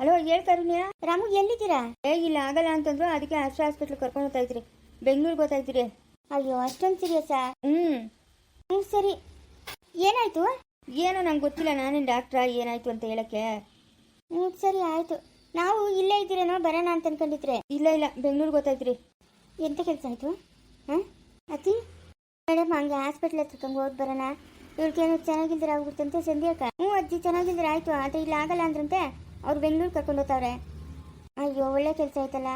Hello ಹೇಳ್ ಕರುಣ್ಯ ರಾಮು ಎಲ್ಲಿದ್ದೀರಾ? ಏ ಇಲ್ಲ ಆಗಲ್ಲ ಅಂತಂದ್ರು ಅದಕ್ಕೆ ಅಷ್ಟು ಹಾಸ್ಪಿಟ್ಲ್ ಕರ್ಕೊಂಡು ಹೋಗ್ತಾ ಇದ್ರಿ. ಬೆಂಗಳೂರಿಗೆ ಹೋಗ್ತಾ ಇದ್ರಿ ಅಯ್ಯೋ ಅಷ್ಟೊಂದು ಸೀರಿಯಸ್ಸಾ ಹ್ಞೂ ಹ್ಞೂ ಸರಿ. ಏನಾಯ್ತು? ಏನೋ ನಂಗೆ ಗೊತ್ತಿಲ್ಲ ನಾನೇನು ಡಾಕ್ಟ್ರಾ ಏನಾಯ್ತು ಅಂತ ಹೇಳಕ್ಕೆ. ಹ್ಞೂ ಸರಿ ಆಯ್ತು. ನಾವು ಇಲ್ಲೇ ಇದ್ದೀರೇನೋ ಬರೋಣ ಅಂತ ಅನ್ಕೊಂಡಿದ್ರೆ. ಇಲ್ಲ ಇಲ್ಲ ಬೆಂಗಳೂರಿಗೆ ಹೋಗ್ತಾ ಇದ್ರಿ. ಎಂತ ಕೆಲಸ ಆಯ್ತು? ಹಾಂ? ಅತಿ ಮೇಡಮ್ ಹಂಗೆ ಹಾಸ್ಪಿಟ್ಲ್ ಹತ್ರಕ್ಕಂಗೆ ಹೋಗಿ ಬರೋಣ. ಇವ್ರಿಗೇನು ಚೆನ್ನಾಗಿಲ್ದಿರ ಆಗ್ಬಿಡ್ತಂತೆ ಸಂಧ್ಯಾಕ ಹ್ಞೂ ಅಜ್ಜಿ ಚೆನ್ನಾಗಿಲ್ದಿರ ಆಯಿತು ಅದು ಇಲ್ಲ ಆಗಲ್ಲ ಅಂದ್ರಂತೆ. ಅವ್ರು ಬೆಂಗಳೂರು ಕರ್ಕೊಂಡು ಹೋಗ್ತಾವ್ರೆ. ಅಯ್ಯೋ, ಒಳ್ಳೆ ಕೆಲಸ ಆಯ್ತಲ್ಲ.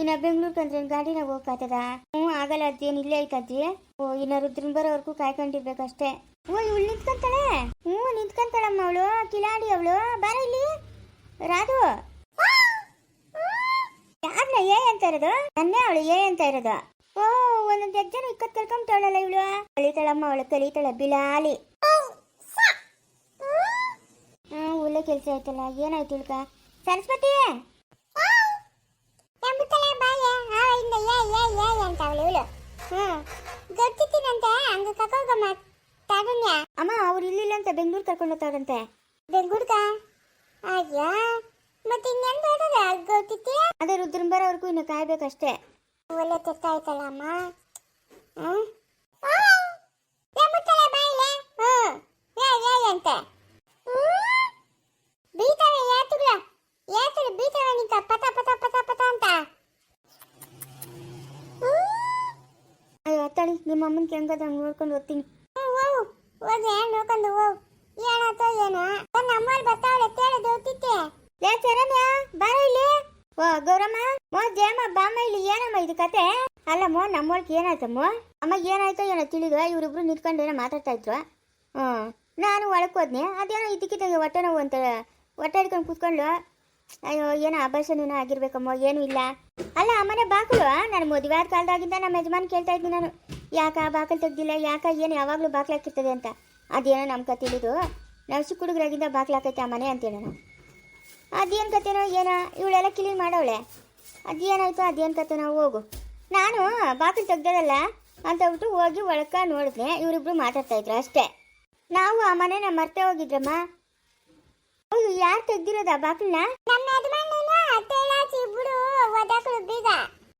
ಇನ್ನು ಬೆಂಗಳೂರು ಕಂದ್ರೆ ಗಾಡಿನಾಗ ಹೋಗ್ತದ ಹ್ಞೂ, ಆಗಲ್ಲ ಅಜ್ಜಿ, ಏನು ಇಲ್ಲೇ ಐತೆ ಅಜ್ಜಿ. ಓ, ಇನ್ನು ರುದ್ರನ್ ಬರೋವರೆಗೂ ಕಾಯ್ಕೊಂಡಿರ್ಬೇಕಷ್ಟೇ ಓ, ಇವಳು ನಿಂತ್ಕೊಂತಾಳೆ? ಹ್ಞೂ, ನಿಂತ್ಕೊಂತಾಳಮ್ಮ ಅವಳು. ಕಿಲಾಡಿ ಅವಳು. ಬಾರ ಇಲ್ಲಿ. ರಾಧು. ಯಾರನ್ನ ಏ ಅಂತ ಇರೋದು? ನನ್ನೇ ಅವಳು, ಏ ಅಂತ ಇರೋದು. ಓ, ಒಂದೊಂದು ಜನ ಇಕ್ಕತ್ ಕರ್ಕೊಂತಾಳಲ್ಲ ಇವಳು. ಕಲಿತಾಳಮ್ಮ ಅವಳು, ಕಲಿತಾಳ ಬಿಲಾಲಿ ಹಾ ಒಳ್ಳೆ ಕೆಲಸ ಆಯ್ತಲ್ಲ ಏನಾಯ್ತು ಇಳ್ಕ ಸರಸ್ವತಿ? ಅಮ್ಮ ಅವ್ರು ಇಲ್ಲಿಲ್ಲ ಅಂತ ಬೆಂಗಳೂರು ಕರ್ಕೊಂಡು ಹೋಗ್ತಾರಂತೆ. ಬೆಂಗಳೂರ್ಗ? ಅಯ್ಯ ಮತ್ತೆ ಇನ್ನೇನ್ ಬೇಡದ ಗೊತ್ತಿತ್ತಿ ಅದೇ ರುದ್ರನ್ ಬರೋವರೆಗೂ ಇನ್ನು ಕಾಯ್ಬೇಕಷ್ಟೇ. ಒಳ್ಳೆ ತೆತ್ತ ಆಯ್ತಲ್ಲ ಅಮ್ಮ? ಹ್ಮ್. ಅಂತ. ಯಾತುಗಳ ಬೀತಾವೆ ನಿಂತ ಪತ ಪತ ಪತ ಪತ ಅಂತ? ಅಯ್ಯೋ ಅತ್ತಳಿ ನಿಮ್ಮ ಅಮ್ಮನ ಹಂಗೆ ನೋಡ್ಕೊಂಡು ಓದ್ತೀನಿ ಹೋಗಿ. ನೋಡ್ಕೊಂಡು ಓ ಏನಾಯ್ತೋ ಏನೋ? ನಮ್ಮಲ್ಲಿ ಬರ್ತಾವಳೆ ಕೇಳಿದೆ ಓದ್ತಿದ್ದೆ ಏ ಚರಣ್ಯ ಬಾರ ಇಲ್ಲಿ. ಓ ಗೌರಮ್ಮ ಮೋ ಜಯಮ್ಮ ಬಾಮ್ಮ ಇಲ್ಲಿ ಏನಮ್ಮ ಇದು ಕತೆ? ಅಲ್ಲಮ್ಮ ನಮ್ಮೊಳಗೆ ಏನಾಯ್ತಮ್ಮ ಅಮ್ಮ ಏನಾಯ್ತೋ ಏನೋ ತಿಳಿದು ಇವರಿಬ್ರು ನಿಂತ್ಕೊಂಡು ಏನೋ ಮಾತಾಡ್ತಾ ಇದ್ರು. ಹ್ಞೂ ನಾನು ಒಳಗೆ ಹೋದ್ನೆ. ಅದೇನೋ ಇದಕ್ಕಿದ್ದಂಗೆ ಹೊಟ್ಟೆ ನೋವು ಅಂತ ಹೊಟ್ಟೆ ಹಿಡ್ಕೊಂಡು ಕೂತ್ಕೊಂಡು ಅಯ್ಯೋ, ಏನೋ ಅಭಾಷಣೇನೋ ಆಗಿರ್ಬೇಕಮ್ಮ, ಏನೂ ಇಲ್ಲ. ಅಲ್ಲ ಅಮ್ಮನೆ ಬಾಕಲು ನಾನು ಮದುವೆ ಆದ ಕಾಲದಾಗಿಂದ ನಮ್ಮ ಯಜಮಾನ್ ಕೇಳ್ತಾ ಇದ್ದೀನಿ ನಾನು. ಯಾಕ ಬಾಕಲು ತೆಗ್ದಿಲ್ಲ? ಯಾಕ ಏನು ಯಾವಾಗಲೂ ಬಾಕ್ಲು ಅಂತ. ಅದೇನೋ ನಮ್ಮ ಕತೆ ತಿಳಿದು ನಾವು ಚಿಕ್ಕ ಹುಡುಗರಾಗಿಂದ ಬಾಕ್ಲು ಹಾಕೈತೆ ಆ ಮನೆ ಅಂತೇನೋ ನಾನು. ಅದೇನು ಕತೆನೋ ಏನೋ? ಇವಳೆಲ್ಲ ಕ್ಲೀನ್ ಮಾಡವಳೆ. ಅದೇನಾಯ್ತು, ಅದೇನು ಕತೆನೋ ಹೋಗು. ನಾನು ಬಾಕಲು ತೆಗ್ದದಲ್ಲ ಅಂತ ಬಿಟ್ಟು ಹೋಗಿ ಒಳಕ ನೋಡಿದ್ನೆ. ಇವರಿಬ್ರು ಮಾತಾಡ್ತಾ ಇದ್ರು ಅಷ್ಟೇ. ನಾವು ಆ ಮನೆನ ಮರ್ತೆ ಹೋಗಿದ್ರಮ್ಮ. ಯಾರು ತೆಗ್ದಿರೋದ ಬಾಗಿಲನ್ನ? ನಮ್ಮ ಯಜಮಾನನ ಬಿಡು ಒದಾಕಳು ಬೀಗ.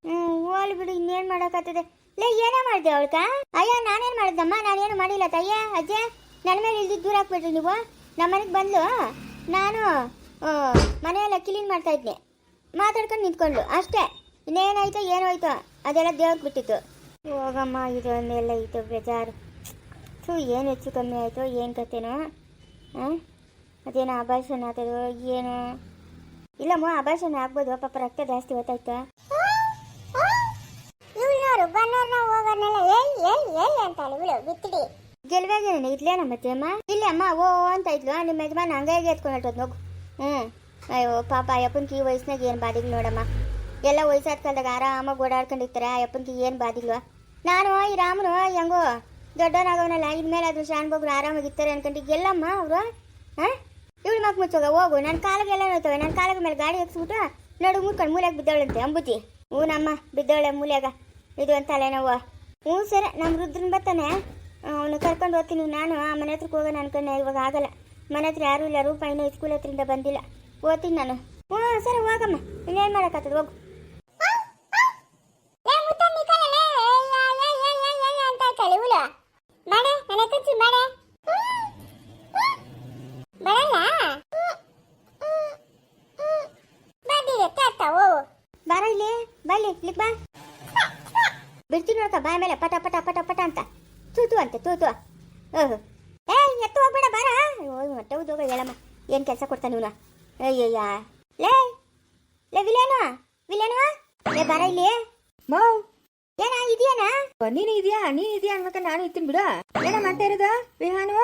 ಹ್ಮ್ ಹೋಲ್ ಬಿಡು ಇನ್ನೇನ್ ಮಾಡಕತ್ತದೆ ಲೇ ಏನೇ ಮಾಡಿದೆ ಅವಳ್ಕ? ಅಯ್ಯ ನಾನೇನ್ ಮಾಡಿದ್ದಮ್ಮ? ನಾನೇನು ಮಾಡಿಲ್ಲ ತಯ್ಯ ಅಜ್ಜೆ? ನನ್ನ ಮೇಲೆ ಇಲ್ದಿ ದೂರ ಹಾಕ್ಬಿಟ್ರಿ ನೀವು? ನಮ್ಮ ಮನೆಗೆ ಬಂದ್ಲು? ನಾನು ಮನೆಯೆಲ್ಲ ಕ್ಲೀನ್ ಮಾಡ್ತಾ ಇದ್ದೆ. ಮಾತಾಡ್ಕೊಂಡು ನಿಂತ್ಕೊಂಡು ಅಷ್ಟೇ. ಇನ್ನೇನಾಯ್ತು ಏನೋ ಆಯ್ತೋ ಅದೆಲ್ಲ ದೇವ್ರಿಗೆ ಬಿಟ್ಟಿತ್ತು. ಹೋಗಮ್ಮ ಇದೊಂದೆಲ್ಲ ಇತ್ತು ಬೇಜಾರು. ಥೂ ಏನು ಹೆಚ್ಚು ಕಮ್ಮಿ ಆಯಿತು ಏನು ಕತೆನೋ ಹಾಂ ಅದೇನೋ ಆಭಾಷಣ ಆಗ್ತದೋ ಏನು? ಇಲ್ಲಮ್ಮ ಆಭಾಷಣ ಆಗ್ಬೋದು. ಪಾಪ ರಕ್ತ ಜಾಸ್ತಿ ಗೊತ್ತಾಯ್ತಾ ಗೆಲ್ವಾಗೇನೆ ಇದ್ಲೇನ ಮತ್ತೆ ಅಮ್ಮ? ಇಲ್ಲ ಅಮ್ಮ ಓ ಅಂತ ಇದ್ಲು. ನಿಮ್ಮ ಯಜಮಾನ ಹಂಗಾಗಿ ಎತ್ಕೊಂಡು ಹೊರಟೋದು ನೋಗು ಹ್ಞೂ ಅಯ್ಯೋ ಪಾಪ ಅಯ್ಯಪ್ಪನ್ಗೆ ಈ ವಯಸ್ಸಿನಾಗ ಏನು ಬಾದಿಗಳು ನೋಡಮ್ಮ. ಎಲ್ಲ ವಯಸ್ಸಾದ ಕಾಲದಾಗ ಆರಾಮಾಗಿ ಓಡಾಡ್ಕೊಂಡಿರ್ತಾರೆ ಅಯ್ಯಪ್ಪನ್ಗೆ ಏನು ಬಾದಿಲ್ವ? ನಾನು ಈ ರಾಮನು ಹೆಂಗೋ ದೊಡ್ಡವನಾಗವನಲ್ಲ. ಇನ್ಮೇಲೆ ಅದು ಆರಾಮಾಗಿ ಆರಾಮಾಗಿರ್ತಾರೆ ಅನ್ಕೊಂಡು ಎಲ್ಲಮ್ಮ ಅವರು? ಹಾಂ? ಇವಳು ಮಕ್ ಮುಚ್ಚೋಗ ಹೋಗು ನನ್ನ ಕಾಲಿಗೆಲ್ಲ ನೋಡ್ತವೆ ನನ್ನ ಕಾಲಿಗೆ ಮೇಲೆ ಗಾಡಿ ಹಾಕ್ಸ್ಬಿಟ್ಟು ನಡು ಮುರ್ಕೊಂಡು ಮೂಲೆಗೆ ಬಿದ್ದವಳಂತೆ ಅಂಬುತಿ ಹ್ಞೂ ನಮ್ಮ ಬಿದ್ದವಳೆ ಮೂಲೆಗ ಇದು ಅಂತ ಅಲ್ಲೇನವ್ವ ಹ್ಞೂ ಸರಿ ನಮ್ಮ ರುದ್ರನ್ ಬರ್ತಾನೆ ಅವನು ಕರ್ಕೊಂಡು ಹೋಗ್ತೀನಿ ನಾನು ಆ ಮನೆ ಹತ್ರಕ್ಕೆ ಹೋಗೋಣ ಅನ್ಕೊಂಡೆ ಇವಾಗ ಆಗಲ್ಲ ಮನೆ ಹತ್ರ ಯಾರೂ ಇಲ್ಲ ರೂಪ ಇನ್ನೂ ಸ್ಕೂಲ್ ಹತ್ರಿಂದ ಬಂದಿಲ್ಲ ಓದ್ತೀನಿ ನಾನು ಹ್ಞೂ ಸರಿ ಹೋಗಮ್ಮ ಇನ್ನೇನು ಮಾಡೋಕ್ಕಾಗ್ತದೆ ಹೋಗು ಬಾರ ಇಲ್ಲಿ ಬಲ್ಲಿ ಇಲ್ಲಿ ಬಾ ಬಿಡ್ತೀನಿ ನೋಡ್ಕ ಬಾಯ ಮೇಲೆ ಪಟ ಪಟ ಪಟ ಪಟ ಅಂತ. ತೂತು ಅಂತ ತೂತು ಓಹ್ ಏ ಎತ್ತು ಹೋಗ್ಬೇಡ ಬಾರ. ಹೊಟ್ಟೆ ಉದ್ದೋಗ ಹೇಳಮ್ಮ. ಏನು ಕೆಲಸ ಕೊಡ್ತಾನೆ ಇವನು ಅಯ್ಯಯ್ಯ. ಲೇ ಲೇ ವಿಲೇನು ವಿಲೇನು ಲೇ ಬಾರ ಇಲ್ಲಿ. ಮೌ ಏನ ಇದೆಯೇನಾ? ನೀನು ಇದೆಯಾ? ನೀ ಇದೆಯಾ ಅನ್ಬೇಕ ನಾನು ಇತ್ತೀನಿ ಬಿಡ. ಏನ ಮಾಡ್ತಾ ಇರೋದು ವಿಹಾನು?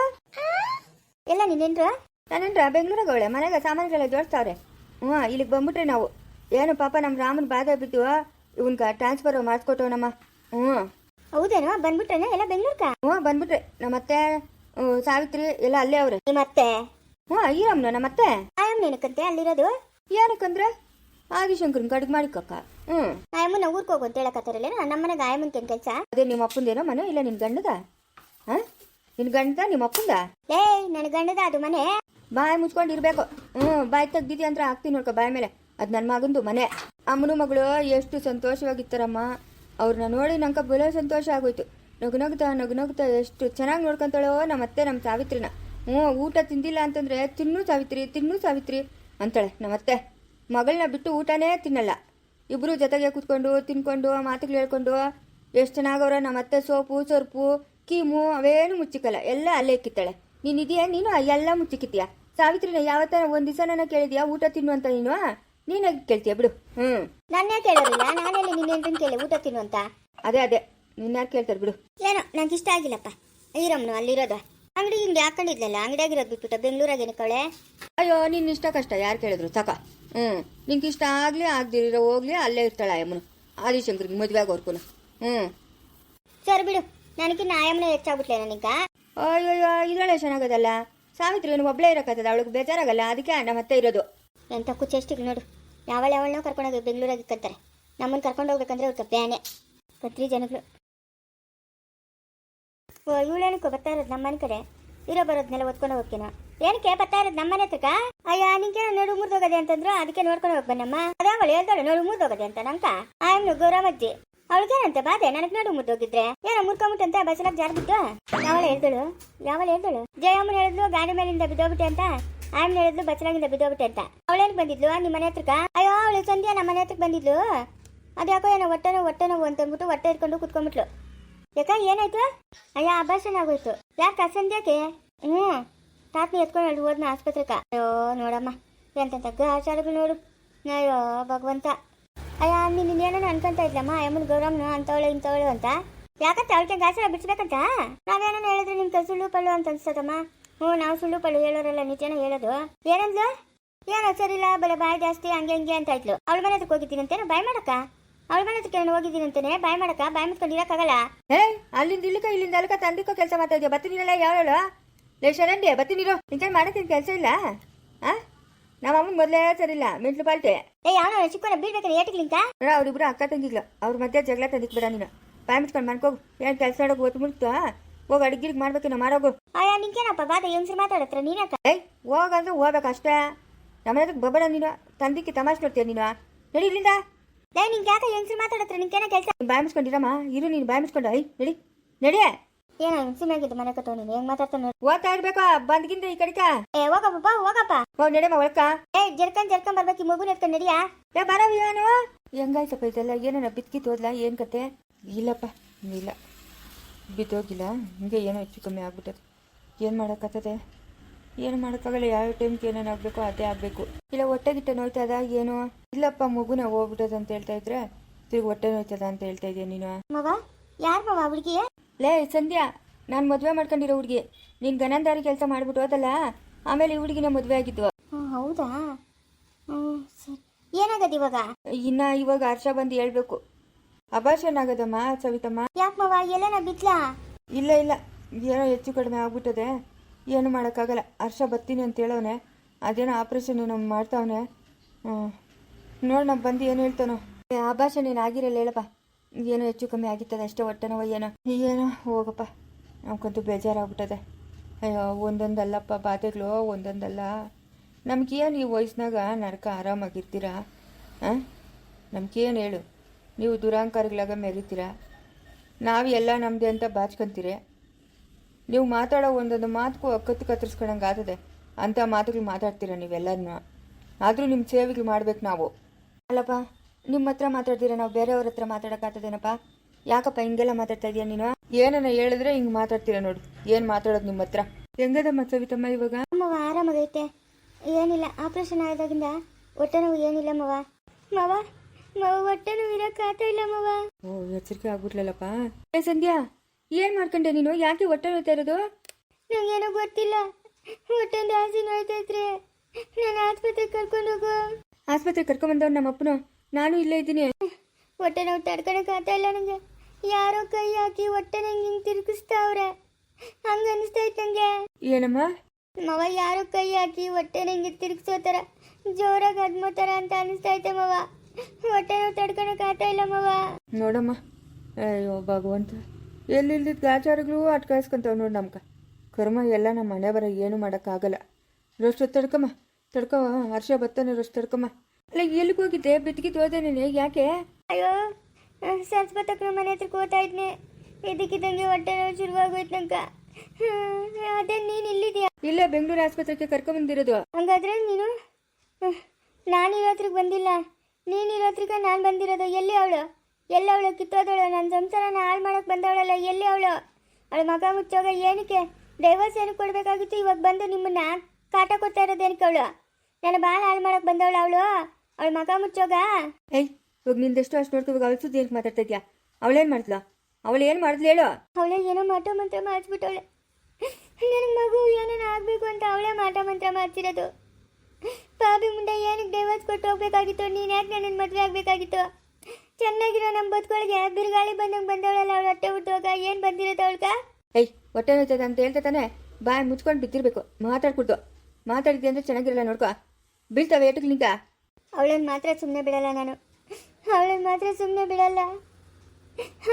ಎಲ್ಲ ನೀನೇನ್ರು ನಾನೇನ್ರ ಬೆಂಗಳೂರಾಗ ಅವಳೆ ಮನೆಗೆ ಸಾಮಾನುಗಳೆಲ್ಲ ಜೋಡಿಸ್ತಾವ್ರೆ. ಹ್ಞೂ ಇಲ್ಲಿಗೆ ಬಂದ್ಬಿಟ್ರೆ ನಾವು. ಏನು ಪಾಪ ನಮ್ಮ ರಾಮನ ಬಾಧೆ ಬಿದ್ದು ಇವನ್ಗ ಟ್ರಾನ್ಸ್ಫರ್ ಮಾಡಿಸ್ಕೊಟ್ಟವನಮ್ಮ. ಹ್ಞೂ ಹೌದೇನೋ? ಬಂದ್ಬಿಟ್ರೆ ಎಲ್ಲ ಬೆಂಗ್ಳೂರ್ಕ? ಹ್ಞೂ ಬಂದ್ಬಿಟ್ರೆ. ನಮ್ಮತ್ತೆ ಮತ್ತೆ ಸಾವಿತ್ರಿ ಎಲ್ಲ ಅಲ್ಲೇ ಅವ್ರೆ. ನಿಮ್ಮತ್ತೆ ಹ್ಞೂ ನಮ್ಮ ನಮ್ಮತ್ತೆ ಆಯಮ್ ನೆನಕಂತೆ ಅಲ್ಲಿರೋದು? ಏನಕ್ಕಂದ್ರೆ ಆದಿಶಂಕರನ್ ಕಡಿಗೆ ಮಾಡಿಕಕ್ಕ. ಹ್ಞೂ. ಆಯಮ್ಮನ ಊರ್ಗೆ ಹೋಗು ಅಂತ ಹೇಳಕತ್ತಾರಲ್ಲ ನಮ್ಮನೆಗೆ ಆಯಮ್ಮನ ಕೆಲಸ? ಅದೇ ನಿಮ್ಮ ಅಪ್ಪಂದೇನೋ ಮನೆ ಇಲ್ಲ ನಿನ್ನ ಗಂಡದ? ಹಾಂ? ನಿನ್ನ ಗಂಡದ ನಿಮ್ಮ ಅಪ್ಪಂದ? ಏಯ್ ನನ್ನ ಗಂಡದ ಅದು ಮನೆ. ಬಾಯಿ ಮುಚ್ಕೊಂಡು ಇರಬೇಕು. ಹ್ಞೂ ಬಾಯ್ ತೆಗ್ದಿದ್ಯಾ ಅಂದ್ರೆ ಹಾಕ್ತೀನಿ ನೋಡ್ಕೊ ಬಾಯ್ ಮೇಲೆ. ಅದು ನನ್ನ ಮಗಂದು ಮನೆ. ಅಮ್ಮನ ಮಗಳು ಎಷ್ಟು ಸಂತೋಷವಾಗಿತ್ತಾರಮ್ಮ ಅವ್ರನ್ನ ನೋಡಿ ನಂಗೆ ಬಲ ಸಂತೋಷ ಆಗೋಯ್ತು. ನಗು ನಗ್ತಾ ನಗು ನಗ್ತಾ ಎಷ್ಟು ಚೆನ್ನಾಗಿ ನೋಡ್ಕೊಂತಾಳೋ ನಮ್ಮ ಅತ್ತೆ ನಮ್ಮ ಸಾವಿತ್ರಿನ. ಹ್ಞೂ, ಊಟ ತಿಂದಿಲ್ಲ ಅಂತಂದ್ರೆ ತಿನ್ನು ಸಾವಿತ್ರಿ ತಿನ್ನು ಸಾವಿತ್ರಿ ಅಂತಾಳೆ ನಮ್ಮತ್ತೆ ಮಗಳನ್ನ ಬಿಟ್ಟು ಊಟನೇ ತಿನ್ನಲ್ಲ. ಇಬ್ಬರು ಜೊತೆಗೆ ಕೂತ್ಕೊಂಡು, ತಿನ್ಕೊಂಡು ಮಾತುಗಳು ಹೇಳ್ಕೊಂಡು ಎಷ್ಟು ಚೆನ್ನಾಗವ್ರ ನಮ್ಮ ಅತ್ತೆ ಸೋಪು, ಸೊರ್ಪು, ಕೀಮು ಅವೇನು ಮುಚ್ಚಿಕಲ್ಲ, ಎಲ್ಲ ಅಲ್ಲೇ ಇಕ್ಕಿತ್ತಾಳೆ ನೀನು ನೀನು? ಎಲ್ಲ ಮುಚ್ಚಿಕ್ಕಿತ್ತೀಯ ಸಾವಿತ್ರಿನ ಯಾವತ್ತ ಒಂದು ದಿವಸ ನನ್ನ ಕೇಳಿದ್ಯಾ ಊಟ ತಿನ್ನು ಅಂತ ನೀನು? ನೀನಾಗಿ ಕೇಳ್ತೀಯ ಬಿಡು. ಹ್ಞೂ. ನಾನೇ ನಾನೆಲ್ಲಿ ನಿನ್ನೇನ್ರನ್ನ ಕೇಳಿ ಊಟ ತಿನ್ನು ಅಂತ? ಅದೇ ಅದೇ. ನಿನ್ಯಾರು ಕೇಳ್ತಾರೆ ಬಿಡು. ಏನೋ ನಂಗೆ ಇಷ್ಟ ಆಗಿಲ್ಲಪ್ಪ. ಈರಮ್ಮನು ಅಲ್ಲಿರೋದು. ಅಂಗಡಿ ಹಿಂಗೆ ಹಾಕೊಂಡಿದ್ಲಲ್ಲ ಅಂಗಡಿಯಾಗಿರೋದು ಬಿಟ್ಬಿಟ್ಟು ಬೆಂಗಳೂರಾಗೆ ಏನಕ್ಕವಳೆ ಅಯ್ಯೋ ನಿನ್ನ ಇಷ್ಟ ಕಷ್ಟ ಯಾರು ಕೇಳಿದ್ರು? ತಕ. ಹ್ಞೂ ನಿಂಗೆ ಇಷ್ಟ ಆಗಲಿ ಆಗದಿರೋ ಹೋಗ್ಲಿ ಅಲ್ಲೇ ಇರ್ತಾಳೆ ಆಯಮ್ಮನು. ಆದಿಶಂಕರ್ಗೆ ಮದುವೆ ಆಗೋರ್ಕುನು ಹ್ಞೂ ಸರಿ ಬಿಡು ನನಗಿನ್ನ ಆಯಮ್ಮನ ಹೆಚ್ಚಾಗ್ಬಿಟ್ಲೆ ನನಗ? ಅಯ್ಯೋ ಇದೊಳ್ಳೆ ಚೆನ್ನಾಗದಲ್ಲ? ಸಾವಿತ್ರಿ ಏನು ಒಬ್ಬಳೇ ಇರೋಕ್ಕದ ಅವಳಿಗೆ ಬೇಜಾರಾಗಲ್ಲ ಅದಕ್ಕೆ ಅಣ್ಣ ಮತ್ತೆ ಇರೋದು. ಎಂಥ ಕುಚ್ಚೆಷ್ಟಿಗೆ ನೋಡು ಯಾವಳ ಯಾವಳನ್ನೂ ಕರ್ಕೊಂಡೋಗಿ ಬೆಂಗಳೂರಾಗಿ ಇಕ್ಕಂತಾರೆ. ನಮ್ಮನ್ನು ಕರ್ಕೊಂಡು ಹೋಗ್ಬೇಕಂದ್ರೆ ಅವ್ರ ಬ್ಯಾನೆ ಕತ್ರಿ ಜನಗಳು. ಓ, ಇವಳೇನಕ್ಕೋ ಬರ್ತಾ ಇರೋದು ನಮ್ಮ ಮನೆ ಕಡೆ? ಇರೋ ಬರೋದ್ನೆಲ್ಲ ಓದ್ಕೊಂಡು ಹೋಗ್ತೀನ? ಏನಕ್ಕೆ ಬರ್ತಾ ಇರೋದು ನಮ್ಮನೆ ಹತ್ರಕ್ಕ? ಅಯ್ಯ, ನಿಂಗೆ ನೋಡು ಮುರಿದೋಗದೆ ಅಂತಂದ್ರು ಅದಕ್ಕೆ ನೋಡ್ಕೊಂಡು ಹೋಗ್ ಬನ್ನಮ್ಮ ಅದೇ ಅವಳು ಹೇಳ್ತಾಳೆ ನೋಡು ಮುರಿದೋಗದೆ ಅಂತ ನಂಕ. ಆಯ್ನು ಗೌರವಜ್ಜಿ ಅವಳಿಗೇನಂತೆ ಬಾಧೆ? ನನಗೆ ನೋಡು ಹೋಗಿದ್ರೆ. ಏನೋ ಮುರ್ಕೊಂಬಿಟ್ಟಂತ ಬಸ್ಲಾಗ ಜಾರ್ಬಿಟ್ಟು ಯಾವಳ ಹೇಳ್ದಳು? ಯಾವಳ ಹೇಳ್ದಳು? ಜಯಮ್ಮನ ಹೇಳಿದ್ಲು, ಗಾಡಿ ಮೇಲಿಂದ ಬಿದ್ದೋಗ್ಬಿಟ್ಟೆ ಅಂತ. ಆಯ್ನ ಹೇಳಿದ್ಲು ಬಚ್ಚಲಾಗಿಂದ ಬಿದ್ದೋಗ್ಬಿಟ್ಟೆ ಅಂತ. ಅವಳೇನ್ ಬಂದಿದ್ಲು ನಿಮ್ಮ ಮನೆ ಹತ್ರಕ್ಕ? ಅಯ್ಯೋ, ಅವಳು ಸಂಧ್ಯಾ ನಮ್ಮ ಮನೆ ಹತ್ರಕ್ಕೆ ಬಂದಿದ್ಲು. ಅದ್ಯಾಕೋ ಏನೋ ಹೊಟ್ಟೆ ನೋವು ಹೊಟ್ಟೆ ನೋವು ಅಂತ ಅಂದ್ಬಿಟ್ಟು ಹೊಟ್ಟೆ ಇಟ್ಕೊಂಡು ಕುತ್ಕೊಂಡ್ಬಿಟ್ಲು. ಯಾಕ, ಏನಾಯ್ತು? ಅಯ್ಯ ಆಗೋಯ್ತು. ಯಾಕೆ? ಅಸಂದ್ಯಾಕೆ ಹ್ಞೂ ತಾತನ ಎತ್ಕೊಂಡು ಹೋದ್ನ ಆಸ್ಪತ್ರೆಗೆ ಅಯ್ಯೋ, ನೋಡಮ್ಮ ಎಂತ ಆಚಾರಗಳು ನೋಡು. ಅಯ್ಯೋ, ಭಗವಂತ. ಅಯ್ಯ, ನೀನು ಏನೋ ಅನ್ಕೊಂತ ಇದ್ಲಮ್ಮ? ಅಮ್ಮನ ಗೌರಮ್ಮನ ಅಂತವಳು ಇಂಥವಳು ಅಂತ. ಯಾಕಂತ ಅವಳಿಗೆ ಗಾಸರ ಬಿಡ್ಸ್ಬೇಕಂತ? ನಾವೇನೋ ಹೇಳಿದ್ರೆ ನಿಮ್ ಸುಳ್ಳು ಪಳ್ಳು ಅಂತ ಅನ್ಸ್ತದಮ್ಮ. ಹ್ಞೂ ನಾವು ಸುಳ್ಳು ಪಳ್ಳು ಹೇಳೋರಲ್ಲ ನಿಜನ ಹೇಳೋದು. ಏನಂದ್ಲು? ಏನೋ ಸರಿಲ್ಲ ಬಲೆ ಬಾಯಿ ಜಾಸ್ತಿ, ಹಂಗೆ ಹಂಗೆ ಅಂತ ಇದ್ಲು ಅವಳ ಮನೆ ಹೋಗಿದ್ದೀನಿ ಅಂತೇನು ಬಾಯ್ ಮಾಡಕ್ಕ? ಅವಳ ಮನೆ ನಾನು ಹೋಗಿದ್ದೀನಂತೇನೆ ಬಾಯ್ ಮಾಡಕ ಬಾಯ್ ಮುಚ್ಕೊಂಡು ಇರಕ್ಕಾಗಲ್ಲ ಏ ಅಲ್ಲಿಂದ ಇಲ್ಲಿಕ ಇಲ್ಲಿಂದ ಅಲ್ಕ ತಂದಿಕೋ ಕೆಲಸ ಮಾಡ್ತಾ ಇದೆಯಾ? ಬತ್ತೀನಿರಲ್ಲ ಯಾವಳು ಲೇ ಶರಣ್ಯ ಬತ್ತಿನಿರು ನಿಂಗೆ ಮಾಡಕ್ಕೆ ಕೆಲಸ ಇಲ್ಲ? ಆ? ನಮ್ಮ ಅಮ್ಮನ ಮೊದಲೇ ಸರಿಲ್ಲ ಮೆಂಟ್ಲು ಪಾಲ್ಟೆ. ಏ ಯಾವ ಚಿಕ್ಕನ ಬೀಳ್ಬೇಕಾರೆ ಏಟಿಗ್ಲಿಂತ ನೋಡ ಅವ್ರಿಬ್ರು ಅಕ್ಕ ತಂಗಿಗ್ಲು ಅವ್ರ ಮಧ್ಯೆ ಜಗಳ ತಂದಿಕ್ ಬಿಡ ನೀನು. ಬಾಯ್ ಮುಚ್ಕೊಂಡು ಮಾಡ್ಕೋಗು ಏನು ಕೆಲಸ ಮಾಡೋಗು ಒತ್ತು ಹೋಗ್ ಹೋಗಿ ಅಡಿಗಿರಿಗೆ ಮಾಡ್ಬೇಕೇನೋ ಮಾಡೋಗು ಅಯ್ಯ ನಿಂಗೇನಪ್ಪ ಬಾದ ಹೆಂಗ್ಸ್ರು ಮಾತಾಡತ್ರ ನೀನಕ್ಕ ಏಯ್ ಹೋಗಂದ್ರೆ ಹೋಗ್ಬೇಕು ಅಷ್ಟೇ ನಮ್ಮ ಹತ್ರಕ್ಕೆ ಬಬ್ಬಡ ನೀನು. ತಂದಿಕ್ಕೆ ತಮಾಷೆ ನೋಡ್ತೀಯ ನೀನು? ನಡಿ ಇಲ್ಲಿಂದ. ಲೇ ನಿಂಗೆ ಯಾಕೆ ಹೆಂಗ್ಸ್ರು ಮಾತಾಡತ್ರ? ನಿಂಗೇನ ಕೆಲಸ? ಬಾಯ್ ಮುಚ್ಕೊಂಡಿರಮ್ಮ ಇರು ನೀನು ಬಾಯ್ ಮುಚ್ಕೊಂಡು ಐ ನಡಿ. ನಡಿ ಏನ ಹೆಂಗ್ಸಿನಾಗಿದ್ದು ಮನೆ ಕಟ್ಟೋ ನೀನು? ಹೆಂಗ್ ಮಾತಾಡ್ತಾನೆ ಹೋಗ್ತಾ ಓದ್ತಾ ಇರ್ಬೇಕಾ ಬಂದ್ಗಿಂದ ಈ ಕಡಿಕ. ಏ ಹೋಗಪ್ಪ ಹೋಗಪ್ಪ. ಓ ನಡಿಯಮ್ಮ ಒಳಕ ಏ ಜರ್ಕನ್ ಜರ್ಕನ್ ಬರ್ಬೇಕು. ಈ ಮಗು ಎತ್ಕೊಂಡು ನಡಿಯಾ? ಏ ಬರೋ ಏನು ಹೆಂಗಾಯ್ತಪ್ಪ ಇದೆಲ್ಲ? ಏನೇನ ಬಿತ್ಕಿ ಹೋದ್ಲಾ ಏನ್ ಕತೆ? ಇಲ್ಲಪ್ಪ ಇಲ್ಲ. ಬಿದ್ದೋಗಿಲ್ಲ. ಹಿಂಗೆ ಏನೋ ಹೆಚ್ಚು ಕಮ್ಮಿ ಆಗ್ಬಿಟ್ಟದೆ ಏನ್ ಮಾಡೋಕ್ಕತ್ತದೆ ಏನು ಮಾಡೋಕ್ಕಾಗಲ್ಲ ಯಾವ ಟೈಮ್ಗೆ ಏನೇನು ಆಗಬೇಕು ಅದೇ ಆಗಬೇಕು. ಇಲ್ಲ ಹೊಟ್ಟೆ ಗಿಟ್ಟೆ ನೋಯ್ತದ ಏನು? ಇಲ್ಲಪ್ಪ ಮಗುನ ಹೋಗ್ಬಿಟ್ಟದ ಅಂತ ಹೇಳ್ತಾ ಇದ್ರೆ ತಿರ್ಗಿ ಹೊಟ್ಟೆ ನೋಯ್ತದ ಅಂತ ಹೇಳ್ತಾ ಇದೀಯ ನೀನು? ಮಗ ಯಾರ್ ಮಗ ಹುಡುಗಿ ಲೇ ಸಂಧ್ಯಾ ನಾನು ಮದುವೆ ಮಾಡ್ಕೊಂಡಿರೋ ಹುಡುಗಿ. ನೀನು ಗನಂದಾರಿ ಕೆಲಸ ಮಾಡ್ಬಿಟ್ಟು ಹೋದಲ್ಲ ಆಮೇಲೆ ಈ ಹುಡುಗಿನ ಮದುವೆ ಆಗಿದ್ವು. ಹೌದಾ? ಏನಾಗದ ಇವಾಗ? ಇನ್ನ ಇವಾಗ ಹರ್ಷ ಬಂದು ಹೇಳ್ಬೇಕು. ಅಭಾಷಣ ಆಗದಮ್ಮ ಸವಿತಮ್ಮ? ಯಾಕೆ ಮವ ಎಲ್ಲನ ಬಿಟ್ಲಾ? ಇಲ್ಲ ಇಲ್ಲ ಏನೋ ಹೆಚ್ಚು ಕಡಿಮೆ ಆಗ್ಬಿಟ್ಟದೆ. ಏನು ಮಾಡೋಕ್ಕಾಗಲ್ಲ. ಹರ್ಷ ಬರ್ತೀನಿ ಅಂತ ಹೇಳೋನೆ ಅದೇನೋ ಆಪ್ರೇಷನ್ ಏನೋ ಮಾಡ್ತಾವನೆ. ನೋಡಿ ನಮ್ಮ ಬಂದು ಏನು ಹೇಳ್ತಾನೋ. ಆ ಭಾಷೆ ನೀನು ಆಗಿರಲ್ಲ ಹೇಳಪ್ಪ. ಏನೋ ಹೆಚ್ಚು ಕಮ್ಮಿ ಆಗಿತ್ತದೆ ಅಷ್ಟೇ ಹೊಟ್ಟೆ ನೋವು ಏನೋ. ಏನೋ, ಹೋಗಪ್ಪ. ನಮ್ಗಂತೂ ಬೇಜಾರಾಗ್ಬಿಟ್ಟದೆ. ಅಯ್ಯೋ, ಒಂದೊಂದಲ್ಲಪ್ಪ ಬಾಧೆಗಳು, ಒಂದೊಂದಲ್ಲ. ನಮ್ಗೇನು ಈ ವಯಸ್ಸಿನಾಗ ನರಕ ಆರಾಮಾಗಿರ್ತೀರಾ? ಹಾಂ ನಮ್ಗೇನು ಹೇಳು. ನೀವು ದುರಾಂಕಾರಗಳಾಗ ಮೆರಿತೀರಾ? ನಾವು ಎಲ್ಲ ನಮ್ಮದೇ ಅಂತ ಬಾಚ್ಕೊಂತೀರಿ. ನೀವು ಮಾತಾಡೋ ಒಂದೊಂದು ಮಾತುಗೂ ಕತ್ತು ಕತ್ತರಿಸ್ಕೊಳಂಗೆ ಆಗ್ತದೆ. ಅಂಥ ಮಾತುಗಳು ಮಾತಾಡ್ತೀರ ನೀವೆಲ್ಲರನ್ನ? ಆದರೂ ನಿಮ್ಮ ಸೇವೆಗೆ ಮಾಡ್ಬೇಕು ನಾವು. ಅಲ್ಲಪ್ಪ ನಿಮ್ಮ ಹತ್ರ ಮಾತಾಡ್ತೀರ ನಾವು? ಬೇರೆಯವ್ರ ಹತ್ರ ಮಾತಾಡೋಕ್ಕಾಗ್ತದೇನಪ್ಪ ಯಾಕಪ್ಪ ಹಿಂಗೆಲ್ಲ ಮಾತಾಡ್ತಾ ಇದೀಯ ನೀನು? ಏನನ್ನ ಹೇಳಿದ್ರೆ ಹಿಂಗೆ ಮಾತಾಡ್ತೀರ ನೋಡು. ಏನು ಮಾತಾಡೋದು ನಿಮ್ಮ ಹತ್ರ? ಹೆಂಗದಮ್ಮ ಸವಿತಮ್ಮ ಇವಾಗ? ಅಮ್ಮವ ಆರಾಮಾಗೈತೆ ಏನಿಲ್ಲ ಆಪರೇಷನ್ ಆದಾಗಿಂದ ಹೊಟ್ಟೆ ನೋವು ಏನಿಲ್ಲ ಮವ ಮವ ಮವ ಹೊಟ್ಟೆ ನೋವು ಇರೋಕ್ಕಾಗ್ತಾ ಇಲ್ಲ ಮವ ಓ ಎಚ್ಚರಿಕೆ ಆಗ್ಬಿಡ್ಲಲ್ಲಪ್ಪ. ಏ ಸಂಧ್ಯಾ ಏನು ಮಾಡ್ಕೊಂಡೆ ನೀನು? ಯಾಕೆ ಹೊಟ್ಟೆ ನೋಯ್ತಾ ಇರೋದು? ನಂಗೇನೋ ಗೊತ್ತಿಲ್ಲ. ಹೊಟ್ಟೆ ಜಾಸ್ತಿ ನೋಯ್ತೈತ್ರಿ ನಾನು ಆಸ್ಪತ್ರೆಗೆ ಕರ್ಕೊಂಡು ಹೋಗು. ಆಸ್ಪತ್ರೆಗೆ ಕರ್ಕೊಂಬಂದವ್ನು ನಮ್ಮ ಅಪ್ಪನು. ನಾನು ಇಲ್ಲೇ ಇದ್ದೀನಿ. ಹೊಟ್ಟೆ ನೋವು ತಡ್ಕೊಳಕ್ ಆಗ್ತಾ ಇಲ್ಲ ನಂಗೆ. ಯಾರೋ ಕೈ ಹಾಕಿ ಹೊಟ್ಟೆ ನಂಗೆ ಹಿಂಗೆ ತಿರುಗಿಸ್ತಾವ್ರೆ ಹಂಗ ಅನಿಸ್ತೈತೆ ನಂಗೆ. ಏನಮ್ಮ? ಮವ ಯಾರೋ ಕೈ ಹಾಕಿ ಹೊಟ್ಟೆ ನಂಗೆ ತಿರುಗಿಸೋ ಥರ ಜೋರಾಗಿ ಅದ್ಮೋ ಥರ ಅಂತ ಅನಿಸ್ತೈತೆ ಮವ. ಹೊಟ್ಟೆ ನೋವು ತಡ್ಕೊಳಕ್ ಆಗ್ತಾ ಇಲ್ಲ ಮವ. ನೋಡಮ್ಮ. ಅಯ್ಯೋ ಭಗವಂತ. ಎಲ್ಲಿಲ್ದಿದ್ದ ಗಾಚಾರಗಳು ಅಟ್ಕಾಯಿಸ್ಕೊಂತಾವ ನೋಡಿ ನಮ್ಗೆ. ಕರ್ಮ ಎಲ್ಲ ನಮ್ಮ ಮನೆ ಬರ ಏನು ಮಾಡೋಕ್ಕಾಗಲ್ಲ. ರೋಸ್ಟ್ ತಡ್ಕಮ್ಮ. ತಡ್ಕೋ ಹರ್ಷ ಬರ್ತಾನೆ ರೋಸ್ಟ್ ತಡ್ಕಮ್ಮ. ಅಲ್ಲ ಎಲ್ಲಿಗೆ ಹೋಗಿದ್ದೆ? ಬಿತ್ತಿಗಿದ್ದು ಹೋದೆ ನೀನು. ಯಾಕೆ? ಅಯ್ಯೋ ಸರಸ್ವತಕ್ಕನ ಮನೆ ಹತ್ರ ಕೂತಾ ಇದ್ನೆ. ಇದಕ್ಕಿದ್ದಂಗೆ ಹೊಟ್ಟೆ ನೋವು ಶುರುವಾಗೋಯ್ತು ನಂಕ ಅದೇ ನೀನು ಇಲ್ಲಿದ್ಯಾ? ಇಲ್ಲ ಬೆಂಗಳೂರು ಆಸ್ಪತ್ರೆಗೆ ಕರ್ಕೊಂಬಂದಿರೋದು. ಹಂಗಾದ್ರೆ ನೀನು? ನಾನು ಹತ್ರಕ್ಕೆ ಬಂದಿಲ್ಲ. ನೀನು ಹತ್ರಕ್ಕೆ ನಾನು ಬಂದಿರೋದು. ಎಲ್ಲಿ ಅವಳು? ಎಲ್ಲಿ ಅವಳು ಕಿತ್ತೋದವಳು ನನ್ನ ಸಂಸಾರನ ಹಾಳು ಮಾಡೋಕೆ ಬಂದವಳಲ್ಲ ಎಲ್ಲಿ ಅವಳು? ಅವಳು ಮಗ ಮುಚ್ಚೋಗ ಏನಕ್ಕೆ? ಡೈವರ್ಸ್ ಏನಕ್ಕೆ ಕೊಡಬೇಕಾಗಿತ್ತು? ಇವಾಗ ಬಂದು ನಿಮ್ಮನ್ನ ಕಾಟ ಕೊಡ್ತಾ ಇರೋದು ಏನಕ್ಕೆ ಅವಳು? ನನ್ನ ಭಾಳ ಹಾಳು ಮಾಡೋಕೆ ಬಂದವಳು ಅವಳು. ಅವಳು ಮಗ ಮುಚ್ಚೋಗ? ಏಯ್ ಇವಾಗ ನಿಂದೆಷ್ಟು ಅಷ್ಟು ನೋಡ್ಕೋಬೇಕು ಅವಳು ಸುದ್ದಿ ಏನಕ್ಕೆ ಮಾತಾಡ್ತಾ ಇದೆಯಾ? ಅವಳೇನು ಮಾಡಿದ್ಲು? ಅವಳು ಏನು ಮಾಡಿದ್ಲು ಹೇಳು? ಅವಳೇ ಏನೋ ಮಾಟ ಮಂತ್ರ ಮಾಡಿಸ್ಬಿಟ್ಟವಳೆ. ನನಗೆ ಮಗು ಏನೇನು ಆಗಬೇಕು ಅಂತ ಅವಳೇ ಮಾಟ ಮಂತ್ರ ಮಾಡ್ತಿರೋದು ಪಾಪಿ ಮುಂದೆ ಏನಕ್ಕೆ ಡೈವರ್ಸ್ ಕೊಟ್ಟು ಹೋಗ್ಬೇಕಾಗಿತ್ತು? ನೀನು ಯಾಕೆ ನನ್ನ ಮದುವೆ ಆಗಬೇಕಾಗಿತ್ತು? ಚೆನ್ನಾಗಿರೋ ನಮ್ಮ ಬದುಕೊಳಗೆ ಬಿರುಗಾಳಿ ಬಂದಂಗೆ ಬಂದವಳಲ್ಲ ಅವಳು ಹೊಟ್ಟೆ ಹುಟ್ಟುವಾಗ ಏನು ಬಂದಿರೋದು ಅವಳ್ಗ? ಏಯ್ ಹೊಟ್ಟೆ ಹೋಯ್ತದ ಅಂತ ಹೇಳ್ತಾ ತಾನೆ ಬಾಯ್ ಮುಚ್ಕೊಂಡು ಬಿದ್ದಿರ್ಬೇಕು. ಮಾತಾಡ್ಕೊಡ್ತು ಮಾತಾಡಿದ್ದೆ ಅಂದ್ರೆ ಚೆನ್ನಾಗಿರಲ್ಲ ನೋಡ್ಕೊ. ಬೀಳ್ತಾವೆ ಏಟಕ್ಕೆ ನಿಂಕ ಅವಳನ್ನ ಮಾತ್ರ ಸುಮ್ಮನೆ ಬಿಡಲ್ಲ ನಾನು. ಅವಳನ್ನ ಮಾತ್ರ ಸುಮ್ಮನೆ ಬಿಡಲ್ಲ.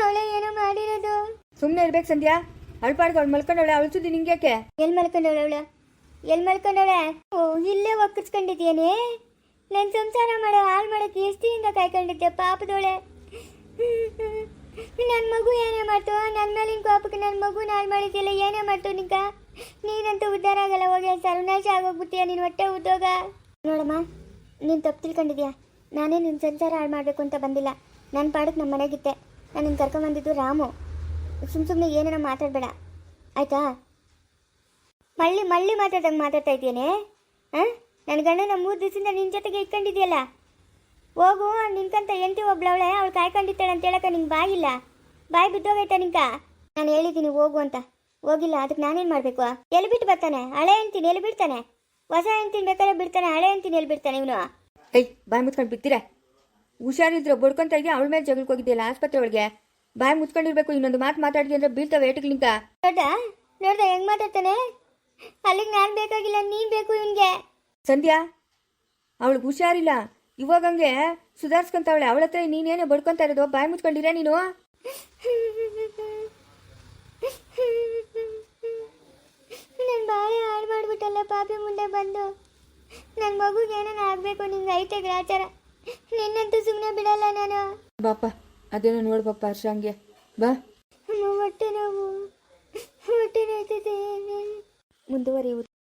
ಅವಳೇ ಏನೋ ಮಾಡಿರೋದು. ಸುಮ್ಮನೆ ಇರ್ಬೇಕು ಸಂಧ್ಯಾ. ಅವಳು ಪಾಡ್ಗೆ ಅವ್ಳು ಮಲ್ಕೊಂಡವಳೆ ಅವಳು ಸುದ್ದಿ ನಿಂಗೆ ಯಾಕೆ ಎಲ್ಲಿ ಮಲ್ಕೊಂಡವಳೆ ಅವಳು? ಎಲ್ಲಿ ಮಲ್ಕೊಂಡವಳೆ? ಓ ಇಲ್ಲೇ ಒಕ್ಕಿಸ್ಕೊಂಡಿದ್ಯೇನೆ ನನ್ನ ಸಂಸಾರ ಮಾಡೋ ಹಾಳು ಮಾಡೋಕ್ಕೆ ಎಷ್ಟಿನಿಂದ ಕಾಯ್ಕೊಂಡಿದ್ದೆ ಪಾಪದವಳೆ ನನ್ನ ಮಗು ಏನೇ ಮಾಡ್ತು ನನ್ನ ಮೇಲಿನ ಕೋಪಕ್ಕೆ ನನ್ನ ಮಗು ಹಾಳು ಮಾಡಿದ್ದಿಲ್ಲ ಏನೇ ಮಾಡ್ತು ನಿಂಗ? ನೀನಂತೂ ಉದ್ಧಾರ ಆಗಲ್ಲ, ಹೋಗಿ ಸರ್ವನಾಶ ಆಗೋಗ್ಬಿಟ್ಟಿಯ ನೀನು ಹೊಟ್ಟೆ ಉದ್ಯೋಗ ನೋಡಮ್ಮ, ನೀನು ತಪ್ಪು ತಿಳ್ಕೊಂಡಿದ್ಯಾ? ನಾನೇ ನಿನ್ನ ಸಂಸಾರ ಹಾಳು ಮಾಡಬೇಕು ಅಂತ ಬಂದಿಲ್ಲ. ನನ್ನ ಪಾಡಕ್ಕೆ ನಮ್ಮ ಮನೆಗಿತ್ತೆ ನಾನು ಕರ್ಕೊಂಬಂದಿದ್ದು ರಾಮು. ಸುಮ್ಮ ಸುಮ್ಮನೆ ಏನೇನೋ ಮಾತಾಡಬೇಡ. ಆಯ್ತಾ? ಮಳ್ಳಿ ಮಳ್ಳಿ ಮಾತಾಡ್ದಂಗೆ ಮಾತಾಡ್ತಾ ಇದ್ದೇನೆ ಹಾಂ? ನನ್ನ ಗಂಡನ ಮೂರು ದಿವಸದಿಂದ ನಿನ್ನ ಜೊತೆಗೆ ಇಟ್ಕೊಂಡಿದ್ಯಲ್ಲ? ಹೋಗು ನಿನ್ಕಂತ ಎಂಟಿ ಒಬ್ಳವಳೆ ಅವಳು ಕಾಯ್ಕೊಂಡಿತ್ತಾಳೆ ಅಂತ ಹೇಳಕ್ಕ ನಿಂಗೆ ಬಾಯಿಲ್ಲ ಬಾಯಿ ಬಿದ್ದೋಗೈತಾ ನಿಂಕ ನಾನು ಹೇಳಿದ್ದೀನಿ ಹೋಗು ಅಂತ. ಹೋಗಿಲ್ಲ ಅದಕ್ಕೆ ನಾನೇನು ಮಾಡಬೇಕು? ಎಲ್ಲಿ ಬಿಟ್ಟು ಬರ್ತಾನೆ? ಹಳೆ ಅಂತೀನಿ ಎಲ್ಲಿ ಬಿಡ್ತಾನೆ? ಹೊಸ ಅಂತೀನಿ ಬೇಕಾದ್ರೆ ಬಿಡ್ತಾನೆ ಹಳೆ ಅಂತೀನಿ ಎಲ್ಲಿ ಬಿಡ್ತಾನೆ ಇವನು? ಏಯ್ ಬಾಯಿ ಮುತ್ಕೊಂಡು ಬಿಡ್ತೀರಾ? ಹುಷಾರಿದ್ರು ಬಡ್ಕೊಂತ ಇದೆ ಅವಳ ಮೇಲೆ ಜಗಳಕ್ಕೆ ಹೋಗಿದ್ಯಲ್ಲ ಆಸ್ಪತ್ರೆ ಒಳಗೆ? ಬಾಯಿ ಮುತ್ಕೊಂಡಿರ್ಬೇಕು ಇನ್ನೊಂದು ಮಾತು ಮಾತಾಡಿದ್ವಿ ಅಂದ್ರೆ ಬೀಳ್ತಾವೆ ಏಟಕ್ಕೆ ನಿಂಕ ನೋಡ್ದ? ನೋಡ್ದ ಹೆಂಗ್ ಮಾತಾಡ್ತಾನೆ? ಅಲ್ಲಿಗೆ ನಾನು ಬೇಕಾಗಿಲ್ಲ ನೀನು ಬೇಕು ಇವನಿಗೆ. ಸಂಧ್ಯಾ? ಅವಳಿಗೆ ಹುಷಾರಿಲ್ಲ. ಇವಾಗಂಗೆ ಸುಧಾರಿಸ್ಕೊಂತವಳೆ. ಅವಳ ಹತ್ರ ನೀನೇನೇ ಬಡ್ಕೊಂತ ಇರೋದು ಬಾಯಿ ಮುಚ್ಕೊಂಡಿರ ನೀನು? ನನ್ನ ಬಾಳೆ ಹಾಳು ಮಾಡ್ಬಿಟ್ಟಲ್ಲ ಪಾಪಿ ಮುಂದೆ ಬಂದು. ನನ್ನ ಮಗುಗೆ ಏನಾನ ಆಗಬೇಕು ನಿಂಗೆ ಐತೆ ಗ್ರಾಚಾರ ನಿನ್ನಂತೂ ಸುಮ್ಮನೆ ಬಿಡಲ್ಲ ನಾನು. ಬಾಪ ಅದೇನೋ ನೋಡು ಪಾಪ ಹರ್ಷಂಗೆ. ಬಾ. ಹೊಟ್ಟೆ ನೋವು. ಹೊಟ್ಟೆ ನೋಯ್ತದೆ. ಮುಂದುವರಿಯುವುದು.